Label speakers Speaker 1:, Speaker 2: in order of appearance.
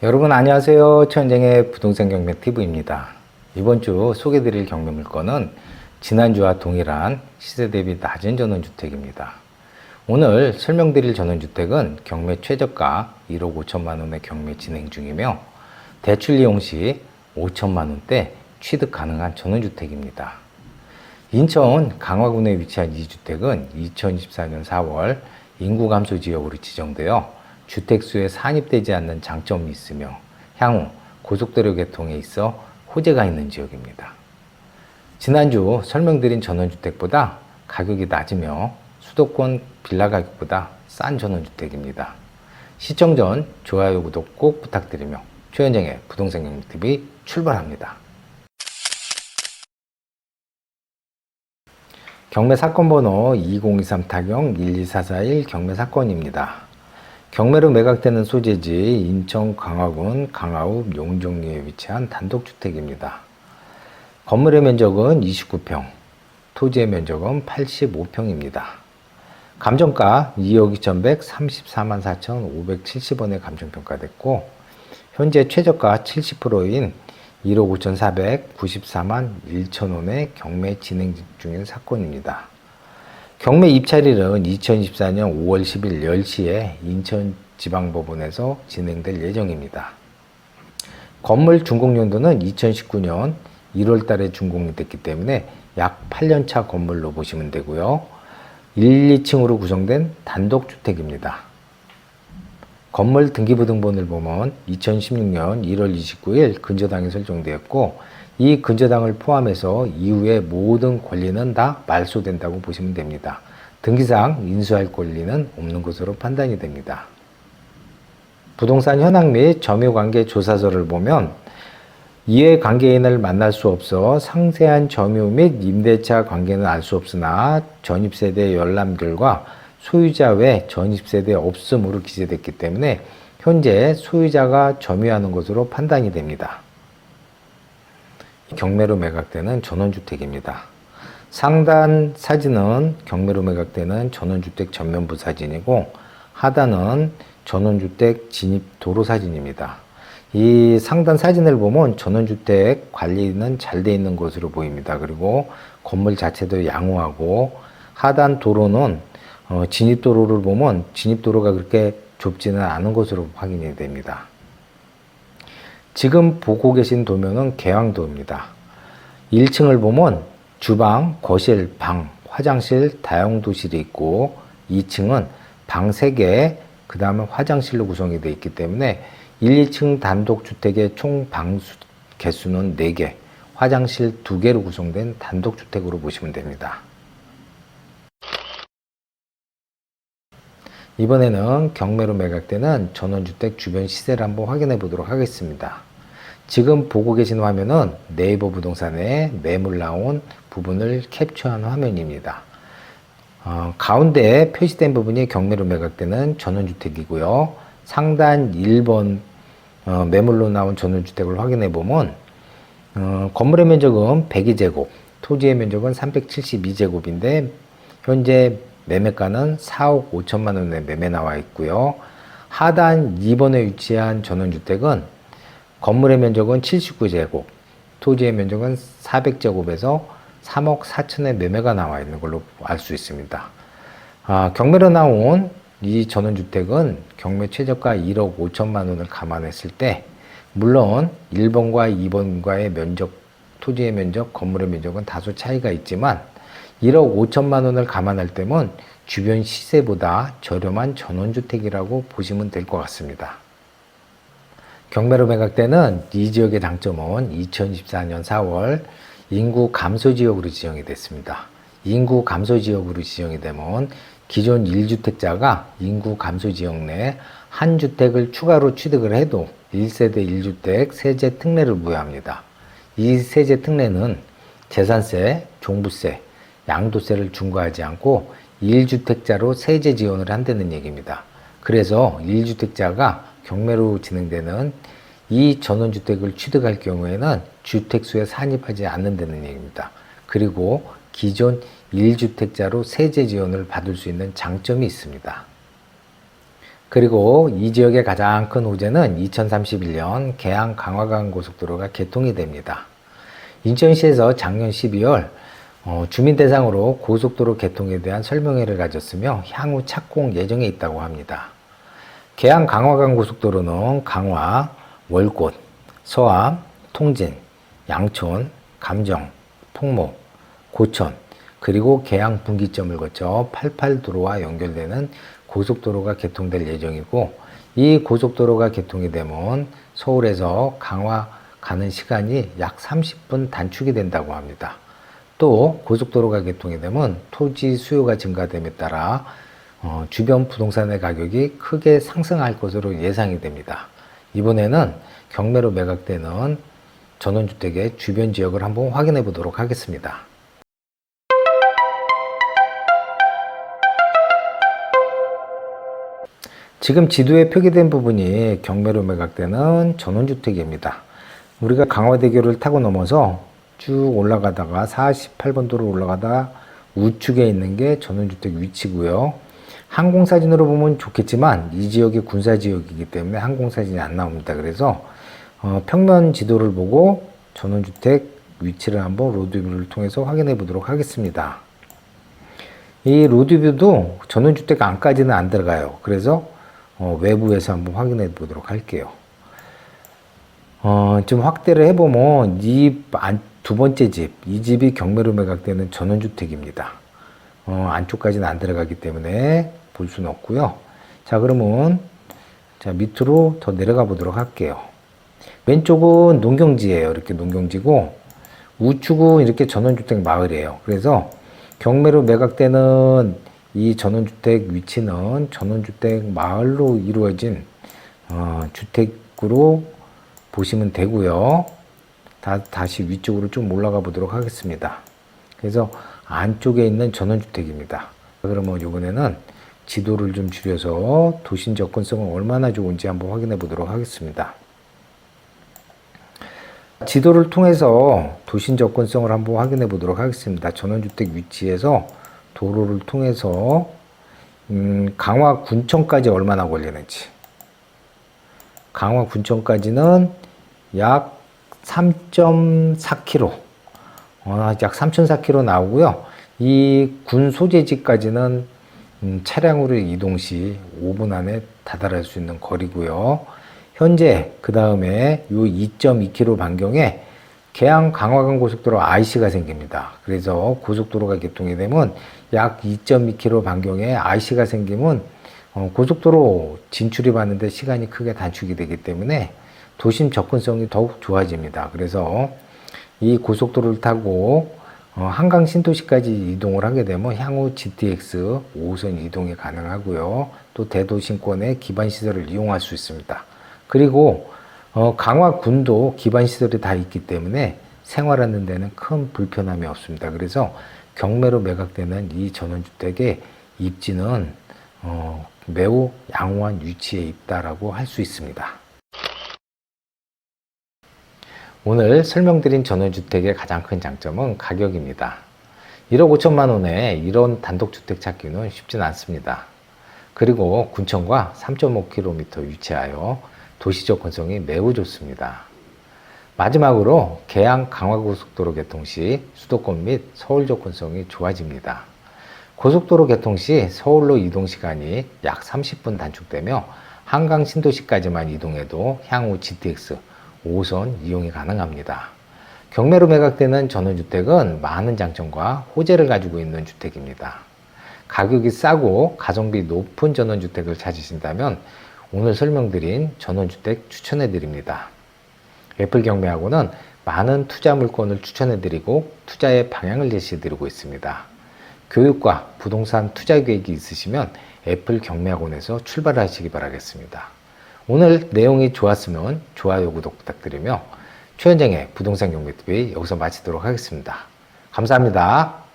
Speaker 1: 여러분 안녕하세요. 최현정의 부동산 경매 TV입니다. 이번 주 소개드릴 경매 물건은 지난주와 동일한 시세 대비 낮은 전원주택입니다. 오늘 설명드릴 전원주택은 경매 최저가 1억 5천만 원의 경매 진행 중이며 대출 이용 시 5천만 원대 취득 가능한 전원주택입니다. 인천 강화군에 위치한 이 주택은 2024년 4월 인구 감소 지역으로 지정되어 주택수에 산입되지 않는 장점이 있으며 향후 고속도로 개통에 있어 호재가 있는 지역입니다. 지난주 설명드린 전원주택보다 가격이 낮으며 수도권 빌라 가격보다 싼 전원주택입니다. 시청 전 좋아요, 구독 꼭 부탁드리며 최현정의 부동산 경매TV 출발합니다. 경매 사건 번호 2023 타경 12441 경매 사건입니다. 경매로 매각되는 소재지 인천 강화군 강화읍 용정리에 위치한 단독주택입니다. 건물의 면적은 29평, 토지의 면적은 85평입니다. 감정가 2억 2,134만 4,570원에 감정평가됐고 현재 최저가 70%인 1억 5,494만 1천원의 경매 진행 중인 사건입니다. 경매 입찰일은 2024년 5월 10일 10시에 인천지방법원에서 진행될 예정입니다. 건물 준공연도는 2019년 1월 달에 준공이 됐기 때문에 약 8년차 건물로 보시면 되고요. 1, 2층으로 구성된 단독주택입니다. 건물 등기부등본을 보면 2016년 1월 29일 근저당이 설정되었고 이 근저당을 포함해서 이후의 모든 권리는 다 말소된다고 보시면 됩니다. 등기상 인수할 권리는 없는 것으로 판단이 됩니다. 부동산 현황 및 점유관계 조사서를 보면 이해관계인을 만날 수 없어 상세한 점유 및 임대차 관계는 알 수 없으나 전입세대 열람결과 소유자 외 전입세대 없음으로 기재됐기 때문에 현재 소유자가 점유하는 것으로 판단이 됩니다. 경매로 매각되는 전원주택입니다. 상단 사진은 경매로 매각되는 전원주택 전면부 사진이고 하단은 전원주택 진입 도로 사진입니다. 이 상단 사진을 보면 전원주택 관리는 잘 돼 있는 것으로 보입니다. 그리고 건물 자체도 양호하고 하단 도로는 어, 진입도로를 보면 진입도로가 그렇게 좁지는 않은 것으로 확인이 됩니다. 지금 보고 계신 도면은 개왕도입니다. 1층을 보면 주방, 거실, 방, 화장실, 다용도실이 있고 2층은 방 3개, 그 다음에 화장실로 구성이 되어 있기 때문에 1, 2층 단독주택의 총 방 개수는 4개, 화장실 2개로 구성된 단독주택으로 보시면 됩니다. 이번에는 경매로 매각되는 전원주택 주변 시세를 한번 확인해 보도록 하겠습니다. 지금 보고 계신 화면은 네이버 부동산에 매물 나온 부분을 캡처한 화면입니다. 어, 가운데 표시된 부분이 경매로 매각되는 전원주택이고요. 상단 1번 어, 매물로 나온 전원주택을 확인해 보면 어, 건물의 면적은 102제곱, 토지의 면적은 372제곱인데 현재 매매가는 4억 5천만 원에 매매 나와 있고요. 하단 2번에 위치한 전원주택은 건물의 면적은 79제곱, 토지의 면적은 400제곱에서 3억 4천의 매매가 나와 있는 걸로 알 수 있습니다. 아, 경매로 나온 이 전원주택은 경매 최저가 1억 5천만 원을 감안했을 때 물론 1번과 2번과의 면적, 토지의 면적, 건물의 면적은 다소 차이가 있지만 1억 5천만 원을 감안할 때면 주변 시세보다 저렴한 전원주택이라고 보시면 될 것 같습니다. 경매로 매각되는 이 지역의 장점은 2014년 4월 인구 감소 지역으로 지정이 됐습니다. 인구 감소 지역으로 지정이 되면 기존 1주택자가 인구 감소 지역 내 한 주택을 추가로 취득을 해도 1세대 1주택 세제 특례를 부여합니다. 이 세제 특례는 재산세, 종부세, 양도세를 중과하지 않고 1주택자로 세제 지원을 한다는 얘기입니다. 그래서 1주택자가 경매로 진행되는 이 전원주택을 취득할 경우에는 주택수에 산입하지 않는다는 얘기입니다. 그리고 기존 1주택자로 세제 지원을 받을 수 있는 장점이 있습니다. 그리고 이 지역의 가장 큰 호재는 2031년 개항 강화강 고속도로가 개통이 됩니다. 인천시에서 작년 12월 어, 주민 대상으로 고속도로 개통에 대한 설명회를 가졌으며 향후 착공 예정에 있다고 합니다. 개항 강화강 고속도로는 강화, 월곶, 서암, 통진, 양촌, 감정, 풍모, 고천, 그리고 개항 분기점을 거쳐 88도로와 연결되는 고속도로가 개통될 예정이고 이 고속도로가 개통이 되면 서울에서 강화 가는 시간이 약 30분 단축이 된다고 합니다. 또 고속도로가 개통이 되면 토지 수요가 증가됨에 따라 어, 주변 부동산의 가격이 크게 상승할 것으로 예상이 됩니다. 이번에는 경매로 매각되는 전원주택의 주변 지역을 한번 확인해 보도록 하겠습니다. 지금 지도에 표기된 부분이 경매로 매각되는 전원주택입니다. 우리가 강화대교를 타고 넘어서 쭉 올라가다가 48번 도로 올라가다 우측에 있는 게 전원주택 위치고요. 항공사진으로 보면 좋겠지만 이 지역이 군사지역이기 때문에 항공사진이 안 나옵니다. 그래서 어, 평면 지도를 보고 전원주택 위치를 한번 로드뷰를 통해서 확인해 보도록 하겠습니다. 이 로드뷰도 전원주택 안까지는 안 들어가요. 그래서 어, 외부에서 한번 확인해 보도록 할게요. 어, 좀 확대를 해보면 이 두 번째 집, 이 집이 경매로 매각되는 전원주택입니다. 어, 안쪽까지는 안 들어가기 때문에 볼 수는 없고요. 자, 그러면 자 밑으로 더 내려가 보도록 할게요. 왼쪽은 농경지예요. 이렇게 농경지고 우측은 이렇게 전원주택 마을이에요. 그래서 경매로 매각되는 이 전원주택 위치는 전원주택 마을로 이루어진 어, 주택으로 보시면 되고요. 다, 다시 위쪽으로 좀 올라가 보도록 하겠습니다. 그래서 안쪽에 있는 전원주택입니다. 그러면 이번에는 지도를 좀 줄여서 도심 접근성은 얼마나 좋은지 한번 확인해 보도록 하겠습니다. 지도를 통해서 도심 접근성을 한번 확인해 보도록 하겠습니다. 전원주택 위치에서 도로를 통해서 음, 강화 군청까지 얼마나 걸리는지. 강화 군청까지는 약 3.4km, 어, 약 3.4km 나오고요. 이 군 소재지까지는 음, 차량으로 이동 시 5분 안에 다다를 수 있는 거리고요. 현재 그 다음에 요 2.2km 반경에 계양 강화강 고속도로 IC가 생깁니다. 그래서 고속도로가 개통이 되면 약 2.2km 반경에 IC가 생기면 어, 고속도로 진출이 받는데 시간이 크게 단축이 되기 때문에 도심 접근성이 더욱 좋아집니다. 그래서 이 고속도로를 타고 어, 한강 신도시까지 이동을 하게 되면 향후 GTX 5호선 이동이 가능하고요. 또 대도심권의 기반 시설을 이용할 수 있습니다. 그리고 어, 강화군도 기반 시설이 다 있기 때문에 생활하는 데는 큰 불편함이 없습니다. 그래서 경매로 매각되는 이 전원주택의 입지는 어, 매우 양호한 위치에 있다라고 할 수 있습니다. 오늘 설명드린 전원주택의 가장 큰 장점은 가격입니다. 1억 5천만 원에 이런 단독주택 찾기는 쉽진 않습니다. 그리고 군청과 3.5km 위치하여 도시 접근성이 매우 좋습니다. 마지막으로 계양 강화고속도로 개통 시 수도권 및 서울 접근성이 좋아집니다. 고속도로 개통 시 서울로 이동 시간이 약 30분 단축되며 한강 신도시까지만 이동해도 향후 GTX 5호선 이용이 가능합니다. 경매로 매각되는 전원주택은 많은 장점과 호재를 가지고 있는 주택입니다. 가격이 싸고 가성비 높은 전원주택을 찾으신다면 오늘 설명드린 전원주택 추천해 드립니다. 애플 경매하고는 많은 투자 물건을 추천해 드리고 투자의 방향을 제시해 드리고 있습니다. 교육과 부동산 투자 계획이 있으시면 애플 경매학원에서 출발하시기 바라겠습니다. 오늘 내용이 좋았으면 좋아요, 구독 부탁드리며 최현정의 부동산 경매TV 여기서 마치도록 하겠습니다. 감사합니다.